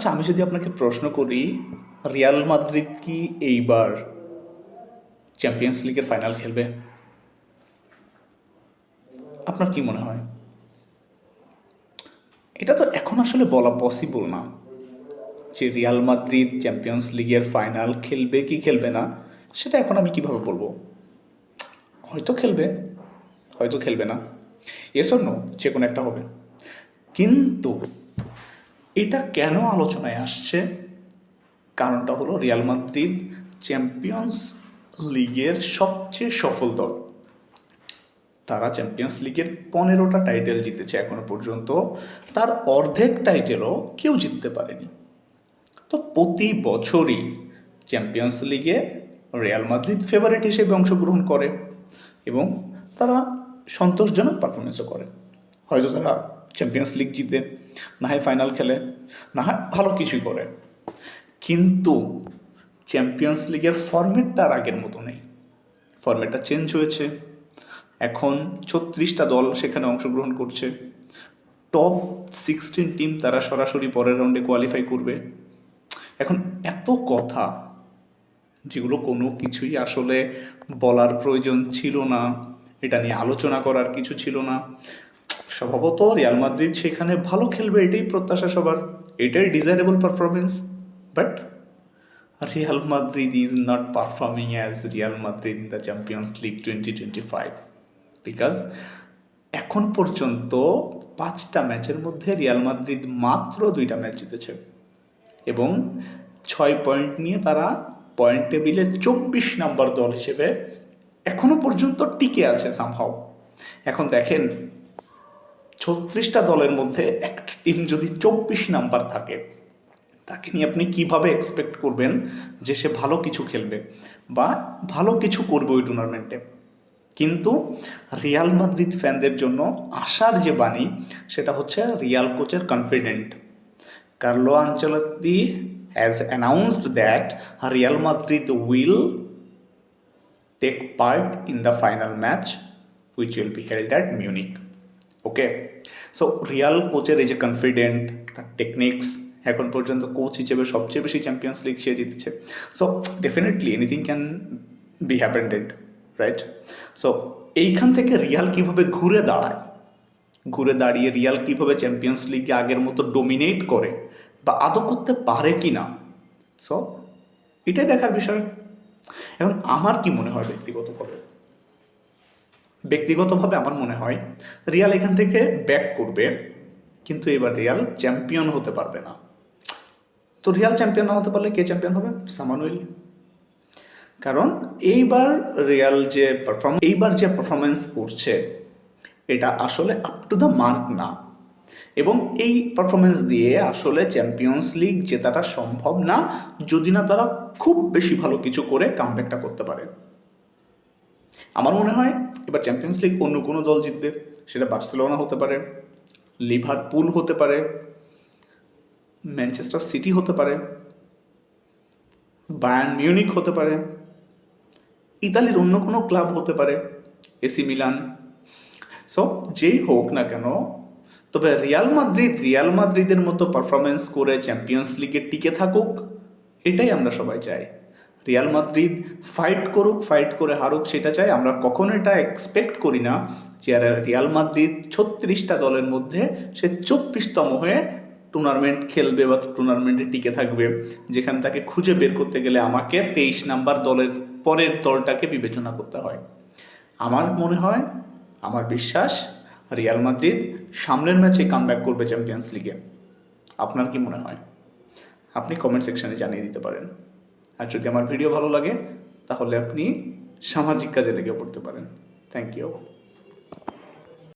আচ্ছা আমি যদি আপনাকে প্রশ্ন করি, রিয়াল মাদ্রিদ কি এইবার চ্যাম্পিয়ন্স লিগের ফাইনাল খেলবে? আপনার কি মনে হয়? এটা তো এখন আসলে বলা পসিবল না যে রিয়াল মাদ্রিদ চ্যাম্পিয়ন্স লিগের ফাইনাল খেলবে কি খেলবে না, সেটা এখন আমি কীভাবে বলব? হয়তো খেলবে হয়তো খেলবে না। এসব নো যে কোনো একটা হবে। কিন্তু এটা কেন আলোচনায় আসছে? কারণটা হলো রিয়াল মাদ্রিদ চ্যাম্পিয়ন্স লিগের সবচেয়ে সফল দল। তারা চ্যাম্পিয়ন্স লিগের পনেরোটা টাইটেল জিতেছে এখনও পর্যন্ত। তার অর্ধেক টাইটেলও কেউ জিততে পারেনি। তো প্রতি বছরই চ্যাম্পিয়ন্স লিগে রিয়াল মাদ্রিদ ফেভারিট হিসেবে অংশগ্রহণ করে এবং তারা সন্তোষজনক পারফরমেন্সও করে। হয়তো তারা চ্যাম্পিয়ন্স লিগ জিতে, না হয় ফাইনাল খেলে, না হয় ভালো কিছুই করে। কিন্তু চ্যাম্পিয়ন্স লিগের ফর্মেটটা আর আগের মতো নেই। ফর্মেটটা চেঞ্জ হয়েছে। এখন ছত্রিশটা দল সেখানে অংশগ্রহণ করছে। টপ সিক্সটিন টিম তারা সরাসরি পরের রাউন্ডে কোয়ালিফাই করবে। এখন এত কথা যেগুলো কোনো কিছুই আসলে বলার প্রয়োজন ছিল না, এটা নিয়ে আলোচনা করার কিছু ছিল না। স্বভাবত রিয়াল মাদ্রিদ সেখানে ভালো খেলবে এটাই প্রত্যাশা সবার। এটাই desirable performance but Real Madrid is not performing as Real Madrid in the Champions League twenty twenty five because এখন পর্যন্ত পাঁচটা ম্যাচের মধ্যে রিয়াল মাদ্রিদ মাত্র দুইটা ম্যাচ জিতেছে এবং ছয় পয়েন্ট নিয়ে তারা পয়েন্ট টেবিলে চব্বিশ নাম্বার দল হিসেবে এখনও পর্যন্ত টিকে আছে সামহাও এখন দেখেন ছত্রিশটা দলের মধ্যে একটা টিম যদি চব্বিশ নাম্বার থাকে, তাকে নিয়ে আপনি কীভাবে এক্সপেক্ট করবেন যে সে ভালো কিছু খেলবে? বা ভালো কিছু করবে ওই টুর্নামেন্টে কিন্তু রিয়াল মাদ্রিদ ফ্যানদের জন্য আশার যে বাণী, সেটা হচ্ছে রিয়াল কোচের confident Carlo Ancelotti has announced that Real Madrid will take part in the final match which will be held at Munich okay so Real কোচের এই যে কনফিডেন্ট তার টেকনিক্স এখন পর্যন্ত কোচ হিসেবে সবচেয়ে বেশি চ্যাম্পিয়ন্স লিগ সে জিতেছে। So definitely anything can be happened right so এইখান থেকে রিয়াল কীভাবে ঘুরে দাঁড়ায়? ঘুরে দাঁড়িয়ে রিয়াল কীভাবে চ্যাম্পিয়ন্স লিগে আগের মতো ডোমিনেট করে বা আদৌ করতে পারে কি না? সো এটাই দেখার বিষয়। এখন আমার কি মনে হয় ব্যক্তিগতভাবে? ব্যক্তিগতভাবে আমার মনে হয় রিয়াল এখান থেকে ব্যাক করবে, কিন্তু এবার রিয়াল চ্যাম্পিয়ন হতে পারবে না। তো রিয়াল চ্যাম্পিয়ন না হতে পারলে কে চ্যাম্পিয়ন হবে? সামানুয়েল কারণ এইবার রিয়াল যে পারফর্ম এইবার যে পারফরমেন্স করছে, এটা আসলে আপ টু দ্য মার্ক না। এবং এই পারফরমেন্স দিয়ে আসলে চ্যাম্পিয়ন্স লিগ জেতাটা সম্ভব না, যদি না তারা খুব বেশি ভালো কিছু করে কামব্যাকটা করতে পারে। আমার মনে হয় এবার চ্যাম্পিয়ন্স লিগ অন্য কোনো দল জিতবে, সেটা বার্সেলোনা হতে পারে লিভারপুল হতে পারে ম্যানচেস্টার সিটি হতে পারে বায়ান মিউনিক হতে পারে, ইতালির অন্য কোনো ক্লাব হতে পারে এসি মিলান সো যেই হোক না কেন, তবে রিয়াল মাদ্রিদ রিয়াল মাদ্রিদের মতো পারফরমেন্স করে চ্যাম্পিয়ন্স লিগে টিকে থাকুক, এটাই আমরা সবাই চাই। রিয়াল মাদ্রিদ ফাইট করুক ফাইট করে হারুক, সেটা চাই। আমরা কখনো এটা এক্সপেক্ট করি না যে রিয়াল মাদ্রিদ ছত্রিশটা দলের মধ্যে সে চব্বিশতম হয়ে টুর্নামেন্ট খেলবে বা টুর্নামেন্টে টিকে থাকবে, যেখানে তাকে খুঁজে বের করতে গেলে আমাকে তেইশ নাম্বার দলের পরের দলটাকে বিবেচনা করতে হয়। আমার মনে হয়, আমার বিশ্বাস, রিয়াল মাদ্রিদ সামনের ম্যাচে কামব্যাক করবে চ্যাম্পিয়ন্স লিগে আপনার কি মনে হয়? আপনি কমেন্ট সেকশনে জানিয়ে দিতে পারেন। আর যদি আমার ভিডিও ভালো লাগে, তাহলে আপনি সামাজিক কাজে লেগে পড়তে পারেন। Thank you